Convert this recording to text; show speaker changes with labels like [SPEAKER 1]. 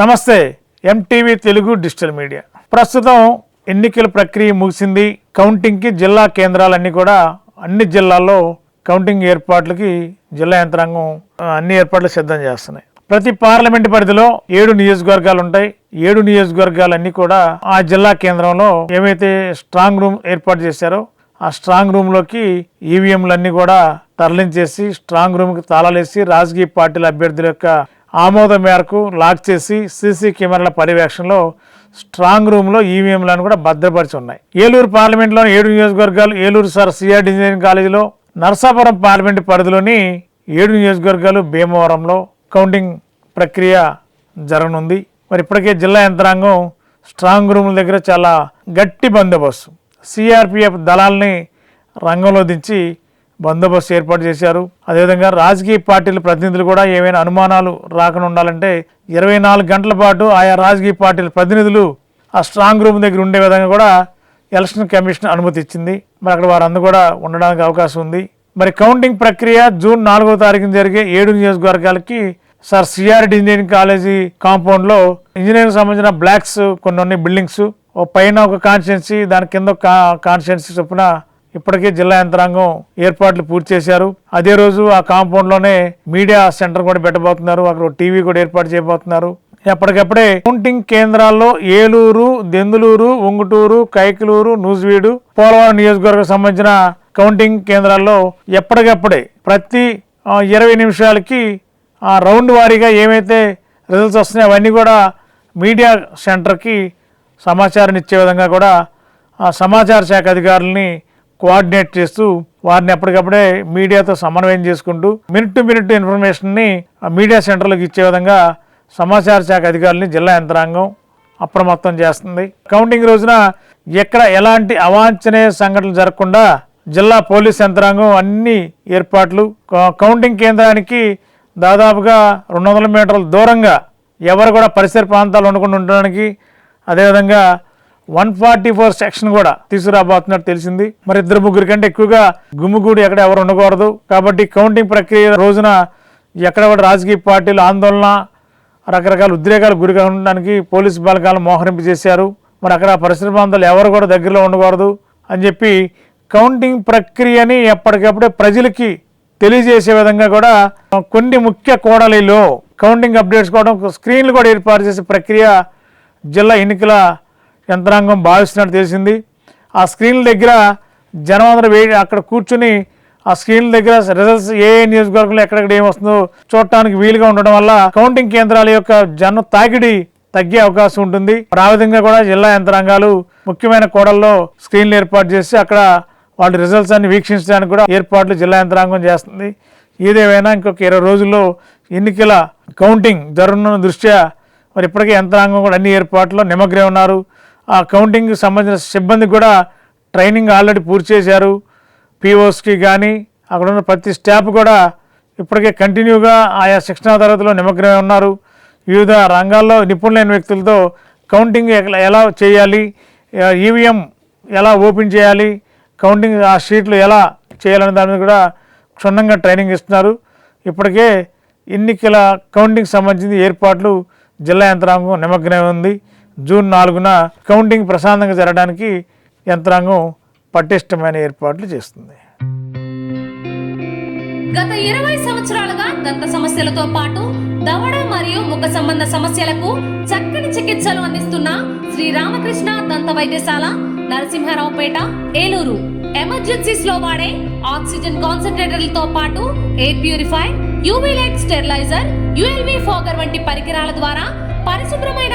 [SPEAKER 1] నమస్తే MTV Telugu digital media. ప్రస్తుతం ఎన్నికల ప్రక్రియ ముగిసింది. కౌంటింగ్కి జిల్లా కేంద్రాలన్నీ కూడా అన్ని జిల్లాల్లో కౌంటింగ్ ఏర్పాట్లకి జిల్లా యంత్రాంగం అన్ని ఏర్పాట్లు సిద్ధం చేస్తున్నాయి. ప్రతి పార్లమెంట్ పరిధిలో ఏడు నియోజకవర్గాలు ఉంటాయి. ఏడు నియోజకవర్గాలన్నీ కూడా ఆ జిల్లా కేంద్రంలో ఏమైతే స్ట్రాంగ్ రూమ్ ఏర్పాటు చేశారో ఆ స్ట్రాంగ్ రూమ్లోకి ఈవీఎంలన్నీ కూడా తరలించేసి స్ట్రాంగ్ రూమ్కి తాళాలేసి రాజకీయ పార్టీల అభ్యర్థుల యొక్క ఆమోదం మేరకు లాక్ చేసి సీసీ కెమెరాల పర్యవేక్షణలో స్ట్రాంగ్ రూమ్లో ఈవీఎంలను కూడా భద్రపరిచి ఉన్నాయి ఏలూరు పార్లమెంట్లోని ఏడు నియోజకవర్గాలు ఏలూరు సార్ సిఆర్డి ఇంజనీరింగ్ కాలేజీలో నర్సాపురం పార్లమెంట్ పరిధిలోని ఏడు నియోజకవర్గాలు భీమవరంలో కౌంటింగ్ ప్రక్రియ జరగనుంది. మరి ఇప్పటికే జిల్లా యంత్రాంగం స్ట్రాంగ్ రూముల దగ్గర చాలా గట్టి బందోబస్తు. సిఆర్పిఎఫ్ దళాల్ని రంగంలో దించి బందోబస్తు ఏర్పాటు చేశారు. అదేవిధంగా రాజకీయ పార్టీల ప్రతినిధులు కూడా ఏమైనా అనుమానాలు రాకుండా ఉండాలంటే ఇరవై నాలుగు గంటల పాటు ఆయా రాజకీయ పార్టీల ప్రతినిధులు ఆ స్ట్రాంగ్ రూమ్ దగ్గర ఉండే విధంగా కూడా ఎలక్షన్ కమిషన్ అనుమతి ఇచ్చింది. మరి అక్కడ వారందరూ కూడా ఉండడానికి అవకాశం ఉంది. మరి కౌంటింగ్ ప్రక్రియ జూన్ నాలుగో తారీఖున జరిగే ఏడు నియోజకవర్గాలకి సార్ సిఆర్డి ఇంజనీరింగ్ కాలేజీ కాంపౌండ్లో ఇంజనీరింగ్ సంబంధించిన బ్లాక్స్ కొన్ని ఉన్నాయి బిల్డింగ్స్. ఓ పైన ఒక కాన్స్టిట్యున్సీ దాని కింద ఒక కాన్స్టిట్యున్సీ చొప్పున ఇప్పటికే జిల్లా యంత్రాంగం ఏర్పాట్లు పూర్తి చేశారు. అదే రోజు ఆ కాంపౌండ్లోనే మీడియా సెంటర్ కూడా పెట్టబోతున్నారు. అక్కడ టీవీ కూడా ఏర్పాటు చేయబోతున్నారు. ఎప్పటికప్పుడే కౌంటింగ్ కేంద్రాల్లో ఏలూరు దెందులూరు ఉంగుటూరు కైకలూరు నూజివీడు పోలవరం నియోజకవర్గం సంబంధించిన కౌంటింగ్ కేంద్రాల్లో ఎప్పటికప్పుడే ప్రతి ఇరవై నిమిషాలకి ఆ రౌండ్ వారీగా ఏమైతే రిజల్ట్స్ వస్తున్నాయో అవన్నీ కూడా మీడియా సెంటర్కి సమాచారం ఇచ్చే విధంగా కూడా ఆ సమాచార శాఖ అధికారులని కోఆర్డినేట్ చేస్తూ వారిని ఎప్పటికప్పుడే మీడియాతో సమన్వయం చేసుకుంటూ మినిట్ టు మినిట్ ఇన్ఫర్మేషన్ని ఆ మీడియా సెంటర్లకు ఇచ్చే విధంగా సమాచార శాఖ అధికారులని జిల్లా యంత్రాంగం అప్రమత్తం చేస్తుంది. కౌంటింగ్ రోజున ఎక్కడ ఎలాంటి అవాంఛనీయ సంఘటనలు జరగకుండా జిల్లా పోలీస్ యంత్రాంగం అన్ని ఏర్పాట్లు కౌంటింగ్ కేంద్రానికి దాదాపుగా రెండు వందల మీటర్ల దూరంగా ఎవరు కూడా పరిసర ప్రాంతాలు ఉండకుండా ఉండడానికి అదేవిధంగా వన్ ఫార్టీ ఫోర్ సెక్షన్ కూడా తీసుకురాబోతున్నట్టు తెలిసింది. మరి ఇద్దరు ముగ్గురు కంటే ఎక్కువగా గుమ్మిగూడి ఎక్కడ ఎవరు ఉండకూడదు. కాబట్టి కౌంటింగ్ ప్రక్రియ రోజున ఎక్కడ కూడా రాజకీయ పార్టీలు ఆందోళన రకరకాల ఉద్రేకాలు గురి ఉండడానికి పోలీసు బలగాలను మోహరింపు చేశారు మరి అక్కడ పరిశ్రమ ప్రాంతాలు ఎవరు కూడా దగ్గరలో ఉండకూడదు అని చెప్పి కౌంటింగ్ ప్రక్రియని ఎప్పటికప్పుడే ప్రజలకి తెలియజేసే విధంగా కూడా కొన్ని ముఖ్య కోడలిలో కౌంటింగ్ అప్డేట్స్ కూడా స్క్రీన్లు కూడా ఏర్పాటు చేసే ప్రక్రియ జిల్లా ఎన్నికల యంత్రాంగం భావిస్తున్నట్టు తెలిసింది. ఆ స్క్రీన్ల దగ్గర జనం అందరూ వే అక్కడ కూర్చుని ఆ స్క్రీన్ల దగ్గర రిజల్ట్స్ ఏ ఏ నియోజకవర్గంలో ఎక్కడెక్కడ ఏం వస్తుందో చూడటానికి వీలుగా ఉండడం వల్ల కౌంటింగ్ కేంద్రాల యొక్క జనం తాకిడి తగ్గే అవకాశం ఉంటుంది. ఆ విధంగా కూడా జిల్లా యంత్రాంగాలు ముఖ్యమైన కోడల్లో స్క్రీన్లు ఏర్పాటు చేసి అక్కడ వాళ్ళ రిజల్ట్స్ అన్ని వీక్షించడానికి కూడా ఏర్పాట్లు జిల్లా యంత్రాంగం చేస్తుంది. ఏదేమైనా ఇంకొక ఇరవై రోజుల్లో ఎన్నికల కౌంటింగ్ జరుగుతున్న దృష్ట్యా మరి ఇప్పటికే యంత్రాంగం కూడా అన్ని ఏర్పాట్లు నిమగ్నం ఉన్నారు. ఆ కౌంటింగ్కి సంబంధించిన సిబ్బంది కూడా ట్రైనింగ్ ఆల్రెడీ పూర్తి చేశారు. పిఓస్కి కానీ అక్కడ ఉన్న ప్రతి స్టాఫ్ కూడా ఇప్పటికే కంటిన్యూగా ఆయా శిక్షణా తరగతిలో నిమగ్నమై ఉన్నారు. వివిధ రంగాల్లో నిపుణులైన వ్యక్తులతో కౌంటింగ్ ఎలా చేయాలి ఈవీఎం ఎలా ఓపెన్ చేయాలి కౌంటింగ్ ఆ షీట్లు ఎలా చేయాలనే దాని మీద కూడా క్షుణ్ణంగా ట్రైనింగ్ ఇస్తున్నారు. ఇప్పటికే ఎన్నికల కౌంటింగ్ సంబంధించిన ఏర్పాట్లు జిల్లా యంత్రాంగం నిమగ్నమై ఉంది. జూన్ నాలుగున కౌంటింగ్ ప్రశాంతంగా జరగడానికి యంత్రాంగం పటిష్టమైన ఏర్పాట్లు చేస్తుంది.
[SPEAKER 2] గత ఇరవై సంవత్సరాలుగా దంత సమస్యలతో పాటు దవడ మరియు ముఖ సంబంధ సమస్యలకు చక్కని చికిత్సలు అందిస్తున్న శ్రీ రామకృష్ణ దంత వైద్యశాల నరసింహారావుపేట ఏలూరు. ఎమర్జెన్సీస్లో వాడే ఆక్సిజన్ కాన్సన్ట్రేటర్లతో పాటు air purify UV light steriliser ULV fogger వంటి పరికరాల ద్వారా పరిశుభ్రమైన